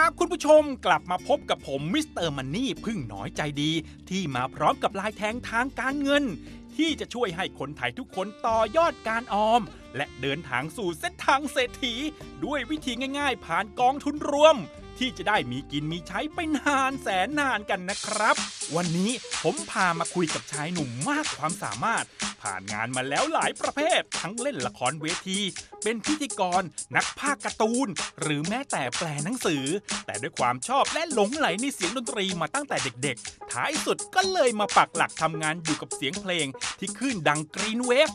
ครับ คุณผู้ชมกลับมาพบกับผมมิสเตอร์มันนี่พึ่งน้อยใจดี ที่มาพร้อมกับลายแทงทางการเงิน ที่จะช่วยให้คนไทยทุกคนต่อยอดการออม และเดินทางสู่เส้นทางเศรษฐี ด้วยวิธีง่าย ๆ ผ่านกองทุนรวม ที่จะได้มีกินมีใช้ไปนานแสนนานกันนะครับ วันนี้ผมพามาคุยกับชายหนุ่มมากความสามารถ ผ่านงานมาแล้วหลายประเภท ทั้งเล่นละครเวที เป็นพิธีกร นักพากย์การ์ตูน หรือแม้แต่แปลหนังสือ แต่ด้วยความชอบและหลงไหลในเสียงดนตรีมาตั้งแต่เด็กๆ ท้ายสุดก็เลยมาปักหลักทำงานอยู่กับเสียงเพลง ที่ขึ้นดังกรีนเวฟ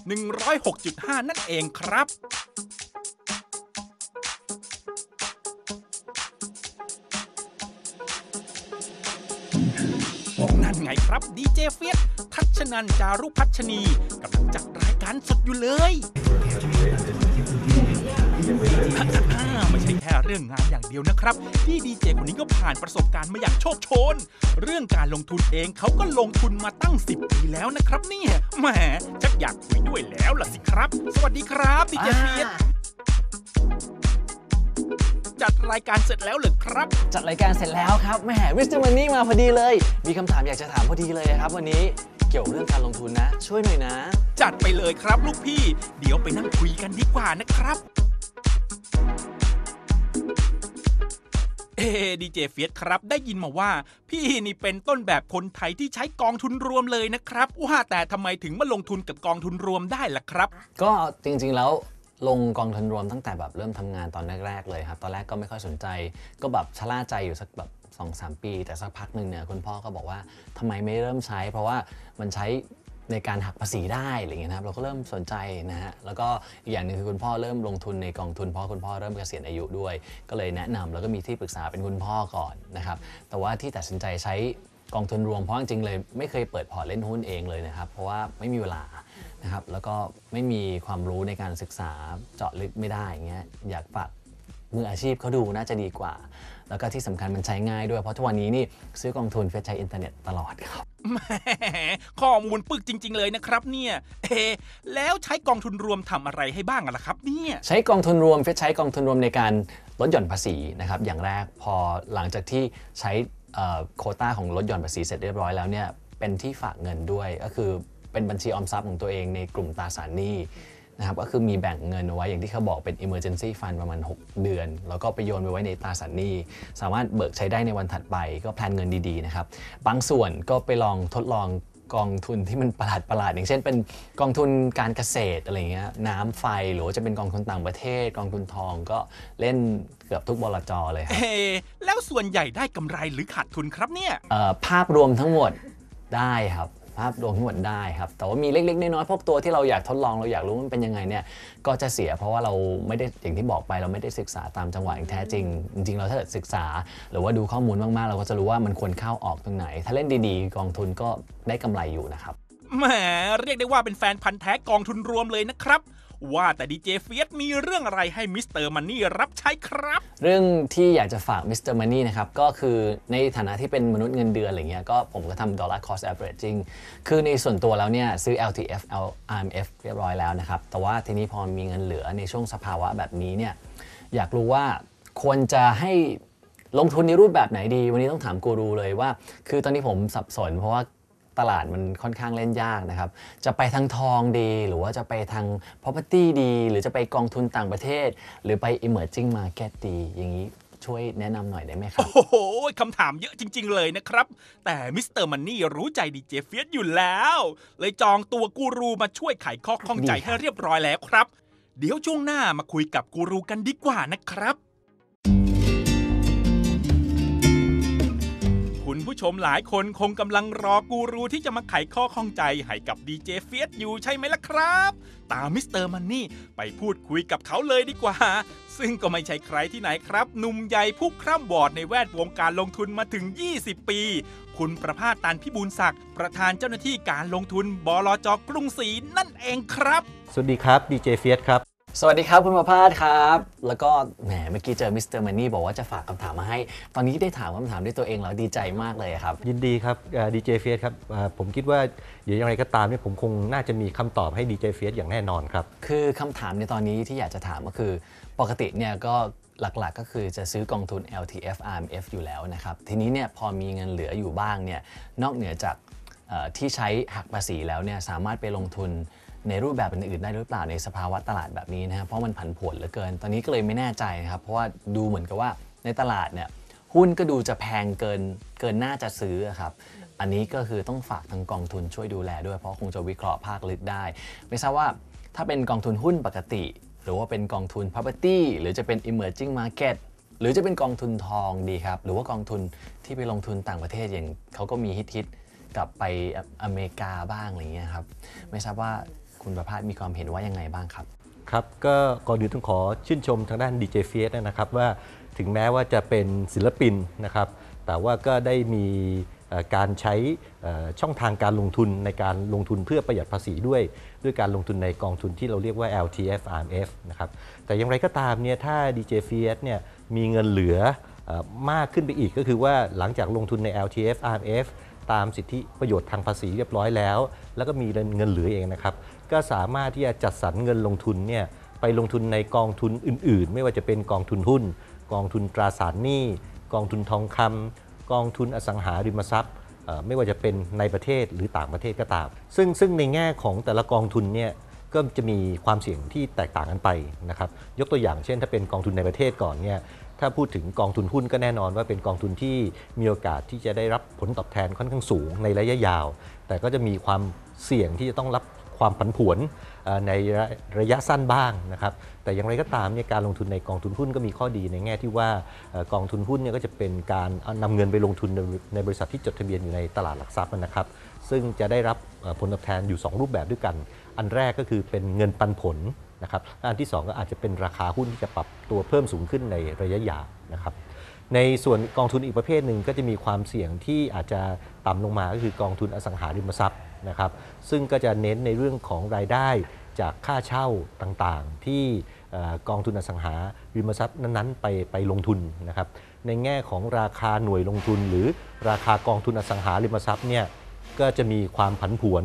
106.5 นั่นเองครับ นั่นไงครับดีเจเฟียสทัชนันจารุพัชนีกำลังจัดรายการสดอยู่เลยอ่าไม่ใช่แค่เรื่องงานอย่างเดียวนะครับ ที่ดีเจคนนี้ก็ผ่านประสบการณ์มาอย่างโชคโชน เรื่องการลงทุนเองเขาก็ลงทุนมาตั้ง 10 ปีแล้วนะครับเนี่ยแหมชักอยากคุยด้วยแล้วล่ะสิครับ สวัสดีครับดีเจเฟียส จัดรายการเสร็จแล้วเหรือครับ จัดรายการเสร็จแล้วครับแหมวิสเตอร์มันนี่มาพอดีเลย มีคำถามอยากจะถามพอดีเลยครับ วันนี้เกี่ยวเรื่องการลงทุนนะ ช่วยหน่อยนะ จัดไปเลยครับลูกพี่ เดี๋ยวไปนั่งคุยกันดีกว่านะครับเอดีเจเฟียสครับ ได้ยินมาว่า พี่นี่เป็นต้นแบบคนไทยที่ใช้กองทุนรวมเลยนะครับว่าแต่ทำไมถึงมาลงทุนกับกองทุนรวมได้ล่ะครับ ก็จริงๆแล้ว ลงกองทุนรวมตั้งแต่แบบเริ่มทำงานตอนแรกๆเลยครับ ตอนแรกก็ไม่ค่อยสนใจ ก็แบบชะล่าใจอยู่สักแบบ2องสปี แต่สักพักหนึ่งเนี่ยคุณพ่อก็บอกว่าทำไมไม่เริ่มใช้ เพราะว่ามันใช้ในการหักภาษีได้อะไรอย่างเงี้ยนะครับเราก็เริ่มสนใจนะฮะแล้วก็อีกอย่างหนึ่งคือคุณพ่อเริ่มลงทุนในกองทุนเพราะคุณพ่อเริ่มเกษียณอายุด้วย ก็เลยแนะนำแล้วก็มีที่ปรึกษาเป็นคุณพ่อก่อนนะครับแต่ว่าที่ตัดสินใจใช้กองทุนรวมเพราะจริงๆเลยไม่เคยเปิดพอร์ตเล่นหุ้นเองเลยนะครับเพราะว่าไม่มีเวลา นะครับแล้วก็ไม่มีความรู้ในการศึกษาเจาะลึกไม่ได้อย่างเงี้ยอยากฝากมืออาชีพเขาดูน่าจะดีกว่า แล้วก็ที่สำคัญมันใช้ง่ายด้วยเพราะทุกวันนี้นี่ซื้อกองทุนเฟซใช้อินเทอร์เน็ตตลอดครับ แหมข้อมูลปึกจริง ๆ เลยนะครับ เนี่ย เอะแล้วใช้กองทุนรวมทำอะไรให้บ้างอะล่ะครับเนี่ย ใช้กองทุนรวมเฟซใช้กองทุนรวมในการลดหย่อนภาษีนะครับอย่างแรกพอหลังจากที่ใช้เอ่อโควต้าของลดหย่อนภาษีเสร็จเรียบร้อยแล้วเนี่ยเป็นที่ฝากเงินด้วยก็คือ เป็นบัญชีออมทรัพย์ของตัวเองในกลุ่มตราสารหนี้นะครับก็คือมีแบ่งเงินเอาไว้อย่างที่เขาบอกเป็น emergency fund ประมาณ 6 เดือน แล้วก็ไปโยนไปไว้ในตราสารหนี้ สามารถเบิกใช้ได้ในวันถัดไปก็แพลนเงินดีๆนะครับบางส่วนก็ไปลองทดลองกองทุนที่มันประหลาดประหลาดๆอย่างเช่น เป็นกองทุนการเกษตรอะไรเงี้ยน้ำไฟหรือว่าจะเป็นกองทุนต่างประเทศ กองทุนทองก็เล่นเกือบทุกบลจเลยครับเอะแล้วส่วนใหญ่ได้กำไรหรือขาดทุนครับเนี่ยเอ่อภาพรวมทั้งหมดได้ครับ ภาพรวมทั้งหมดได้ครับ แต่ว่ามีเล็กๆน้อยๆพวกตัวที่เราอยากทดลองเราอยากรู้มันเป็นยังไงเนี่ยก็จะเสียเพราะว่าเราไม่ได้อย่างที่บอกไปเราไม่ได้ศึกษาตามจังหวะอย่างแท้จริง จริง ๆ เราถ้าเกิดศึกษา หรือว่าดูข้อมูลมากๆ เราก็จะรู้ว่ามันควรเข้าออกตรงไหน ถ้าเล่นดีๆ กองทุนก็ได้กำไรอยู่นะครับแหมเรียกได้ว่าเป็นแฟนพันธ์แท้กองทุนรวมเลยนะครับ ว่าแต่ดีเจเฟียสมีเรื่องอะไรให้มิสเตอร์มันนี่รับใช้ครับ เรื่องที่อยากจะฝากมิสเตอร์มันนี่นะครับ ก็คือในฐานะที่เป็นมนุษย์เงินเดือนอะไรเงี้ยก็ผมก็ทำ dollar cost averaging คือในส่วนตัวแล้วเนี่ยซื้อ LTF RMF เรียบร้อยแล้วนะครับ แต่ว่าทีนี้พอมีเงินเหลือในช่วงสภาวะแบบนี้เนี่ยอยากรู้ว่าควรจะให้ลงทุนในรูปแบบไหนดี วันนี้ต้องถามกูรูเลยว่า คือตอนนี้ผมสับสน เพราะว่า ตลาดมันค่อนข้างเล่นยากนะครับ จะไปทางทองดี หรือว่าจะไปทาง property ดี หรือจะไปกองทุนต่างประเทศ หรือไป emerging market ดี อย่างนี้ช่วยแนะนำหน่อยได้ไหมครับ โอ้โหคำถามเยอะจริง ๆ เลยนะครับ แต่มิสเตอร์มันนี่รู้ใจดีเจเฟียสอยู่แล้ว เลยจองตัวกูรูมาช่วยไขข้อข้องใจดีครับให้เรียบร้อยแล้วครับ เดี๋ยวช่วงหน้ามาคุยกับกูรูกันดีกว่านะครับ คุณผู้ชมหลายคนคงกำลังรอกูรูที่จะมาไขข้อข้องใจให้กับดีเจเฟียสอยู่ใช่ไหมล่ะครับ ตามมิสเตอร์มันนี่ไปพูดคุยกับเขาเลยดีกว่า ซึ่งก็ไม่ใช่ใครที่ไหนครับ หนุ่มใหญ่ผู้คร่ำวอดในแวดวงการลงทุนมาถึง 20 ปี คุณประภาสตันพิบูลศักดิ์ประธานเจ้าหน้าที่การลงทุนบลจกรุงศรีนั่นเองครับ สวัสดีครับดีเจเฟียสครับ สวัสดีครับคุณประภาสครับ แล้วก็แหมเมื่อกี้เจอมิสเตอร์มันนี่บอกว่าจะฝากคำถามมาให้ ตอนนี้ได้ถามคำถามด้วยตัวเองแล้วดีใจมากเลยครับ ยินดีครับดีเจเฟียสครับอ่าผมคิดว่าเดี๋ยวยังไงก็ตามเนี่ยผมคงน่าจะมีคำตอบให้ดีเจเฟียสอย่างแน่นอนครับ คือคำถามในตอนนี้ที่อยากจะถามก็คือ ปกติเนี่ยก็หลักๆก็คือจะซื้อกองทุน LTF RMF อยู่แล้วนะครับ ทีนี้เนี่ยพอมีเงินเหลืออยู่บ้างเนี่ยนอกเหนือจากเอ่อที่ใช้หักภาษีแล้วเนี่ยสามารถไปลงทุน ในรูปแบบอื่นๆได้หรือเปล่าในสภาวะตลาดแบบนี้นะครับเพราะมันผันผวนเหลือเกิน ตอนนี้ก็เลยไม่แน่ใจนะครับ เพราะว่าดูเหมือนกับว่าในตลาดเนี่ยหุ้นก็ดูจะแพงเกินเกินน่าจะซื้อครับอันนี้ก็คือต้องฝากทางกองทุนช่วยดูแลด้วย เพราะคงจะวิเคราะห์ภาคลึกได้ ไม่ทราบว่าถ้าเป็นกองทุนหุ้นปกติ หรือว่าเป็นกองทุน property หรือจะเป็น emerging market หรือจะเป็นกองทุนทองดีครับ หรือว่ากองทุนที่ไปลงทุนต่างประเทศอย่างเขาก็มีฮิตๆกลับไปอเมริกาบ้างอะไรเงี้ยครับ ไม่ทราบว่า คุณประภาสมีความเห็นว่ายังไงบ้างครับ ครับก็ก่อนอื่นต้องขอชื่นชมทางด้านดีเจเฟียสนะครับว่าถึงแม้ว่าจะเป็นศิลปินนะครับแต่ว่าก็ได้มีการใช้ช่องทางการลงทุนในการลงทุนเพื่อประหยัดภาษีด้วย ด้วยการลงทุนในกองทุนที่เราเรียกว่า LTF RMF นะครับแต่อย่างไรก็ตามเนี่ยถ้า DJ f i a t เนี่ยมีเงินเหลืออมากขึ้นไปอีกก็คือว่าหลังจากลงทุนใน LTF RMF ตามสิทธิประโยชน์ทางภาษีเรียบร้อยแล้ว แล้วก็มีเงินเหลือเองนะครับ ก็สามารถที่จะจัดสรรเงินลงทุนเนี่ยไปลงทุนในกองทุนอื่น ๆ ไม่ว่าจะเป็นกองทุนหุ้น กองทุนตราสารหนี้กองทุนทองคำกองทุนอสังหาริมทรัพย์ไม่ว่าจะเป็นในประเทศหรือต่างประเทศก็ตาม ซึ่งซึ่งในแง่ของแต่ละกองทุนเนี่ยก็จะมีความเสี่ยงที่แตกต่างกันไปนะครับยกตัวอย่างเช่น ถ้าเป็นกองทุนในประเทศก่อนเนี่ยถ้าพูดถึงกองทุนหุ้นก็แน่นอนว่าเป็นกองทุนที่มีโอกาสที่จะได้รับผลตอบแทนค่อนข้างสูงในระยะยาว แต่ก็จะมีความเสี่ยงที่จะต้องรับ ความผันผวนในระระยะสั้นบ้างนะครับ แต่อย่างไรก็ตามเนี่ยการลงทุนในกองทุนหุ้นก็มีข้อดีในแง่ที่ว่ากองทุนหุ้นเนี่ยก็จะเป็นการเอานำเงินไปลงทุนในบริษัทที่จดทะเบียนอยู่ในตลาดหลักทรัพย์นะครับ ซึ่งจะได้รับผลตอบแทนอยู่ 2 รูปแบบด้วยกัน อันแรกก็คือเป็นเงินปันผลนะครับ อันที่ 2 ก็อาจจะเป็นราคาหุ้นที่จะปรับตัวเพิ่มสูงขึ้นในระยะยาวนะครับ ในส่วนกองทุนอีกประเภทหนึ่งก็จะมีความเสี่ยงที่อาจจะต่ำลงมาก็คือกองทุนอสังหาริมทรัพย์นะครับ ซึ่งก็จะเน้นในเรื่องของรายได้จากค่าเช่าต่างๆ ที่กองทุนอสังหาริมทรัพย์นั้นๆไปไปลงทุนนะครับ ในแง่ของราคาหน่วยลงทุน หรือราคากองทุนอสังหาริมทรัพย์เนี่ยก็จะมีความผันผวน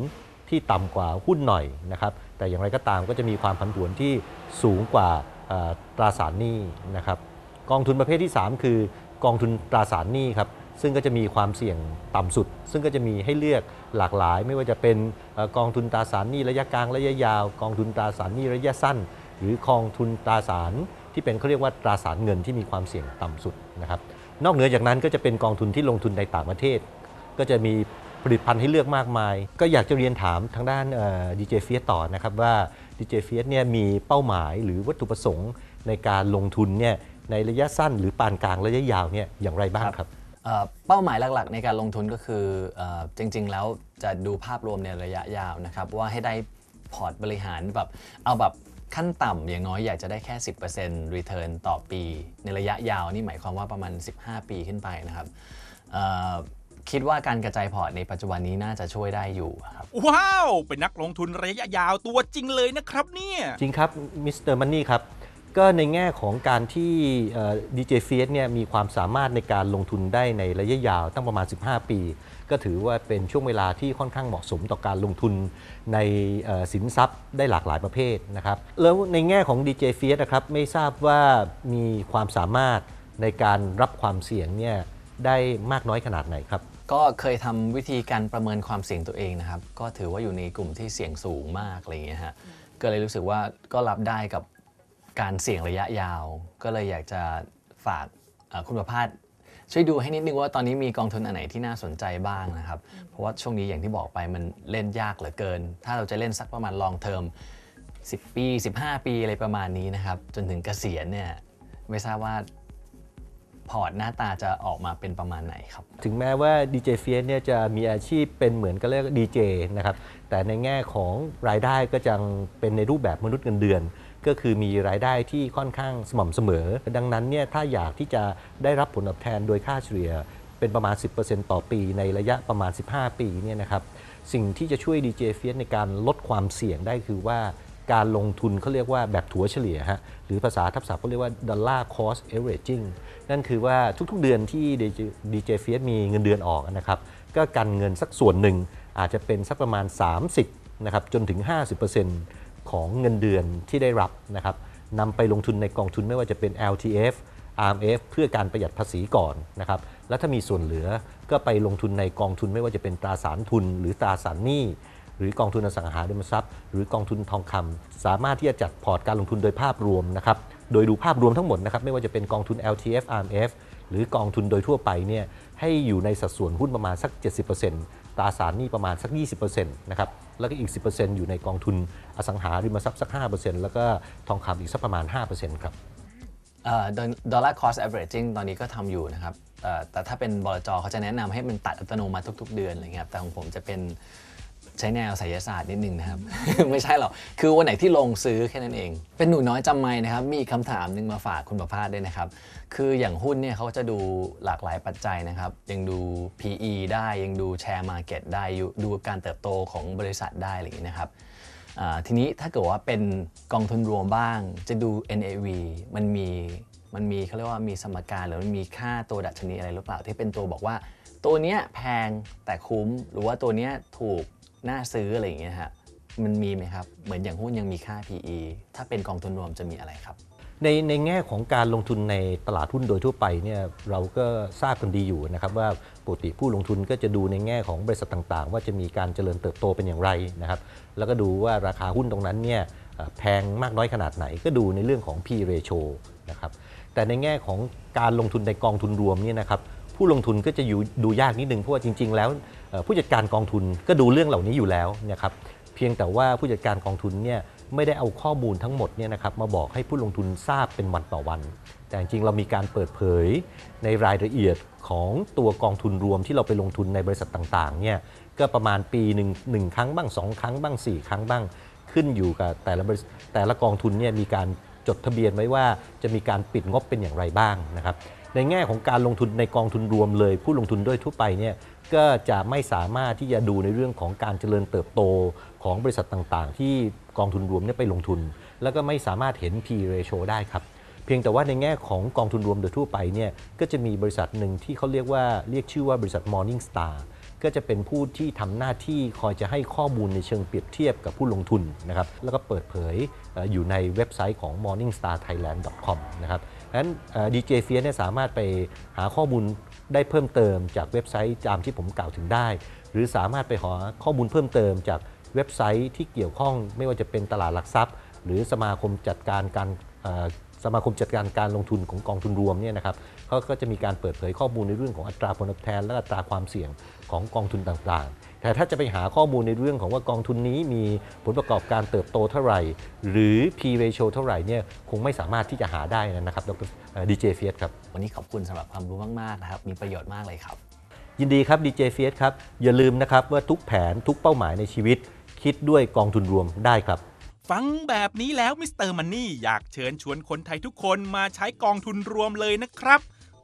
ที่ต่ำกว่าหุ้นหน่อยนะครับ แต่อย่างไรก็ตามก็จะมีความผันผวนที่สูงกว่าตราสารหนี้นะครับ กองทุนประเภทที่ 3 คือกองทุนตราสารหนี้ครับซึ่งก็จะมีความเสี่ยงต่ำสุด ซึ่งก็จะมีให้เลือกหลากหลาย ไม่ว่าจะเป็นกองทุนตราสารหนี้ระยะกลางระยะยาว กองทุนตราสารหนี้ระยะสั้น หรือกองทุนตราสารที่เป็นเขาเรียกว่าตราสารเงินที่มีความเสี่ยงต่ำสุดนะครับนอกเหนือจากนั้นก็จะเป็นกองทุนที่ลงทุนในต่างประเทศ ก็จะมีผลิตภัณฑ์ให้เลือกมากมาย ก็อยากจะเรียนถามทางด้านดีเจเฟียต่อนะครับว่าดีเจเฟียเนี่ยมีเป้าหมายหรือวัตถุประสงค์ในการลงทุนเนี่ย ในระยะสั้นหรือปานกลางระยะยาวเนี่ยอย่างไรบ้างครับเอ่อเป้าหมายหลักๆ ในการลงทุนก็คือเออจริงๆ แล้วจะดูภาพรวมในระยะยาวนะครับว่าให้ได้พอร์ตบริหารแบบเอาแบบขั้นต่ำอย่างน้อยอยากจะได้แค่ 10% return ต่อปี ในระยะยาวนี่หมายความว่าประมาณ 15 ปีขึ้นไปนะครับเอ่อคิดว่าการกระจายพอร์ตในปัจจุบันนี้น่าจะช่วยได้อยู่ครับ ว้าว เป็นนักลงทุนระยะยาวตัวจริงเลยนะครับเนี่ย จริงครับมิสเตอร์มันนี่ครับ ก็ในแง่ของการที่ดีเจเฟียสเนี่ยมีความสามารถในการลงทุนได้ในระยะยาวตั้งประมาณ 15 ปี ก็ถือว่าเป็นช่วงเวลาที่ค่อนข้างเหมาะสมต่อการลงทุนในสินทรัพย์ได้หลากหลายประเภทนะครับแล้วในแง่ของดีเจเฟียสนะครับไม่ทราบว่ามีความสามารถในการรับความเสี่ยงเนี่ยได้มากน้อยขนาดไหนครับก็เคยทำวิธีการประเมินความเสี่ยงตัวเองนะครับ ก็ถือว่าอยู่ในกลุ่มที่เสี่ยงสูงมากอะไรอย่างเงี้ยฮะก็เลยรู้สึกว่าก็รับได้กับ การเสี่ยงระยะยาว ก็เลยอยากจะฝากคุณประภาสช่วยดูให้นิดนึงว่าตอนนี้มีกองทุนอันไหนที่น่าสนใจบ้างนะครับ เพราะว่าช่วงนี้อย่างที่บอกไปมันเล่นยากเหลือเกิน ถ้าเราจะเล่นสักประมาณลองเทอม10 ปี 15 ปีอะไรประมาณนี้นะครับ จนถึงเกษียณเนี่ยไม่ทราบว่าพอร์ตหน้าตาจะออกมาเป็นประมาณไหนครับ ถึงแม้ว่าดีเจเฟียสเนี่ยจะมีอาชีพเป็นเหมือนก็เรียกดีเจนะครับ แต่ในแง่ของรายได้ก็จะเป็นในรูปแบบมนุษย์เงินเดือน ก็คือมีรายได้ที่ค่อนข้างสม่ำเสมอ ดังนั้นเนี่ยถ้าอยากที่จะได้รับผลตอบแทนโดยค่าเฉลี่ยเป็นประมาณ 10%ต่อปีในระยะประมาณ 15 ปีเนี่ยนะครับสิ่งที่จะช่วยดีเจเฟียสในการลดความเสี่ยงได้คือว่าการลงทุนเขาเรียกว่าแบบถัวเฉลี่ยฮะหรือภาษาทับศัพท์เขาเรียกว่า dollar cost averaging นั่นคือว่าทุกๆเดือนที่ดีเจเฟียสมีเงินเดือนออกนะครับก็กันเงินสักส่วนหนึ่งอาจจะเป็นสักประมาณ 30นะครับจนถึง 50% ของเงินเดือนที่ได้รับนะครับนำไปลงทุนในกองทุนไม่ว่าจะเป็น LTF RMF เพื่อการประหยัดภาษีก่อนนะครับแล้วถ้ามีส่วนเหลือก็ไปลงทุนในกองทุนไม่ว่าจะเป็นตราสารทุน หรือตราสารหนี้หรือกองทุนอสังหาริมทรัพย์ หรือกองทุนทองคำสามารถที่จะจัดพอร์ตการลงทุนโดยภาพรวมนะครับโดยดูภาพรวมทั้งหมดนะครับไม่ว่าจะเป็นกองทุน LTF RMF หรือกองทุนโดยทั่วไปเนี่ยให้อยู่ในสัดส่วนหุ้นประมาณสัก 70% ตราสารหนี้ประมาณสัก 20%นะครับแล้วก็อีก 10%อยู่ในกองทุนอสังหาริมทรัพย์สัก 5%แล้วก็ทองคำอีกสักประมาณ 5%ครับดอลลาร์คอสแอเวอร์จิงตอนนี้ก็ทำอยู่นะครับแต่ถ้าเป็นบลจเขาจะแนะนำให้มันตัดอัตโนมัติทุก ๆ เดือนอะไรเงี้ยครับแต่ของผมจะเป็น ใช้แนวไสยศาสตร์นิดนึงนะครับ ไม่ใช่หรอกคือวันไหนที่ลงซื้อแค่นั้นเอง เป็นหนูน้อยจำไม่นะครับ มีคำถามหนึงมาฝากคุณประภาสด้วยนะครับ คืออย่างหุ้นเนี่ยเขาจะดูหลากหลายปัจจัยนะครับ ยังดู PE ได้ยังดูแชร์มาเก็ตได้อยู่ดูการเติบโตของบริษัทได้อะไรอย่างนี้นะครับอ่าทีนี้ถ้าเกิดว่าเป็นกองทุนรวมบ้าง จะดู NAV มันมีมันมีเขาเรียกว่ามีสมการหรือมันมีค่าตัวดัชนีอะไรหรือเปล่าที่เป็นตัวบอกว่า ตัวเนี้ยแพงแต่คุ้มหรือว่าตัวเนี้ยถูก น่าซื้ออะไรอย่างเงี้ยฮะมันมีไหมครับ เหมือนอย่างหุ้นยังมีค่า PE ถ้าเป็นกองทุนรวมจะมีอะไรครับ ในในแง่ของการลงทุนในตลาดหุ้นโดยทั่วไปเนี่ยเราก็ทราบกันดีอยู่นะครับว่าปกติผู้ลงทุนก็จะดูในแง่ของบริษัทต่างๆ ว่าจะมีการเจริญเติบโตเป็นอย่างไรนะครับแล้วก็ดูว่าราคาหุ้นตรงนั้นเนี่ยแพงมากน้อยขนาดไหนก็ดูในเรื่องของ P ratio นะครับแต่ในแง่ของการลงทุนในกองทุนรวมเนี่ยนะครับ ผู้ลงทุนก็จะอยู่ดูยากนิดนึงเพราะว่าจริง ๆ แล้วผู้จัดการกองทุนก็ดูเรื่องเหล่านี้อยู่แล้วนะครับเพียงแต่ว่าผู้จัดการกองทุนเนี่ยไม่ได้เอาข้อมูลทั้งหมดเนี่ยนะครับมาบอกให้ผู้ลงทุนทราบเป็นวันต่อวัน แต่จริงเรามีการเปิดเผยในรายละเอียดของตัวกองทุนรวมที่เราไปลงทุนในบริษัทต่างๆเนี่ยก็ประมาณปีหนึ่งหนึ่งครั้งบ้างสองครั้งบ้างสี่ครั้งบ้าง ขึ้นอยู่กับแต่ละแต่ละกองทุนเนี่ยมีการ จดทะเบียนไว้ว่าจะมีการปิดงบเป็นอย่างไรบ้างนะครับในแง่ของการลงทุนในกองทุนรวมเลย ผู้ลงทุนด้วยทั่วไปเนี่ยก็จะไม่สามารถที่จะดูในเรื่องของการเจริญเติบโตของบริษัทต่างๆ ที่กองทุนรวมเนี่ยไปลงทุน แล้วก็ไม่สามารถเห็น P ratio ได้ครับ เพียงแต่ว่าในแง่ของกองทุนรวมโดยทั่วไปเนี่ยก็จะมีบริษัทหนึ่งที่เขาเรียกว่าเรียกชื่อว่าบริษัท Morning Star ก็จะเป็นผู้ที่ทำหน้าที่คอยจะให้ข้อมูลในเชิงเปรียบเทียบกับผู้ลงทุนนะครับแล้วก็เปิดเผยอยู่ในเว็บไซต์ของ morningstarthailand.com นะครับดังนั้นดีเจเฟียเนี่ยสามารถไปหาข้อมูลได้เพิ่มเติมจากเว็บไซต์ตามที่ผมกล่าวถึงได้ หรือสามารถไปหาข้อมูลเพิ่มเติมจากเว็บไซต์ที่เกี่ยวข้องไม่ว่าจะเป็นตลาดหลักทรัพย์ หรือสมาคมจัดการการ สมาคมจัดการการลงทุนของกองทุนรวมเนี่ยนะครับเขาก็จะมีการเปิดเผยข้อมูลในเรื่องของอัตราผลตอบแทน และอัตราความเสี่ยงของกองทุนต่างๆ แต่ถ้าจะไปหาข้อมูลในเรื่องของว่ากองทุนนี้มีผลประกอบการเติบโตเท่าไหร่ หรือ P ratio เท่าไหร่เนี่ยคงไม่สามารถที่จะหาได้นะครับดรดีเจเฟียสครับ วันนี้ขอบคุณสำหรับความรู้มากๆนะครับมีประโยชน์มากเลยครับ ยินดีครับดีเจเฟียสครับอย่าลืมนะครับว่าทุกแผนทุกเป้าหมายในชีวิต คิดด้วยกองทุนรวมได้ครับ ฟังแบบนี้แล้วมิสเตอร์มันนี่อยากเชิญชวนคนไทยทุกคนมาใช้กองทุนรวมเลยนะครับ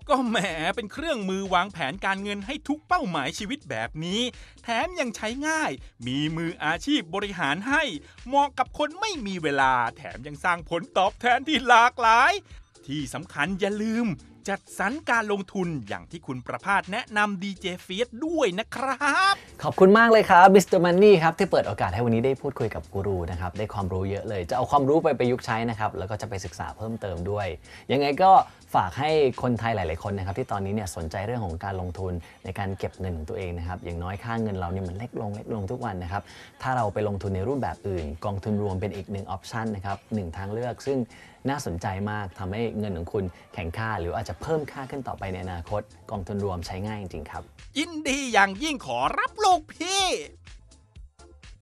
ก็แหมเป็นเครื่องมือวางแผนการเงินให้ทุกเป้าหมายชีวิตแบบนี้ แถมยังใช้ง่าย มีมืออาชีพบริหารให้ เหมาะกับคนไม่มีเวลา แถมยังสร้างผลตอบแทนที่หลากหลาย ที่สำคัญอย่าลืม จัดสรรการลงทุนอย่างที่คุณประพาสแนะนำดีเจเฟียสด้วยนะครับ ขอบคุณมากเลยครับมิสเตอร์มันนี่ครับ ที่เปิดโอกาสให้วันนี้ได้พูดคุยกับกูรูนะครับ ได้ความรู้เยอะเลย จะเอาความรู้ไปประยุกต์ใช้นะครับ แล้วก็จะไปศึกษาเพิ่มเติมด้วย ยังไงก็ฝากให้คนไทยหลาย ๆ คนนะครับ ที่ตอนนี้เนี่ยสนใจเรื่องของการลงทุนในการเก็บเงินของตัวเองนะครับอย่างน้อยค่าเงินเราเนี่ยมันเล็กลงเล็กลงทุกวันนะครับถ้าเราไปลงทุนในรูปแบบอื่น กองทุนรวมเป็นอีกหนึ่งออปชันนะครับหนึ่งทางเลือกซึ่ง น่าสนใจมากทำให้เงินของคุณแข็งค่า หรืออาจจะเพิ่มค่าขึ้นต่อไปในอนาคต กองทุนรวมใช้ง่ายจริงๆครับ ยินดีอย่างยิ่งขอรับลูกพี่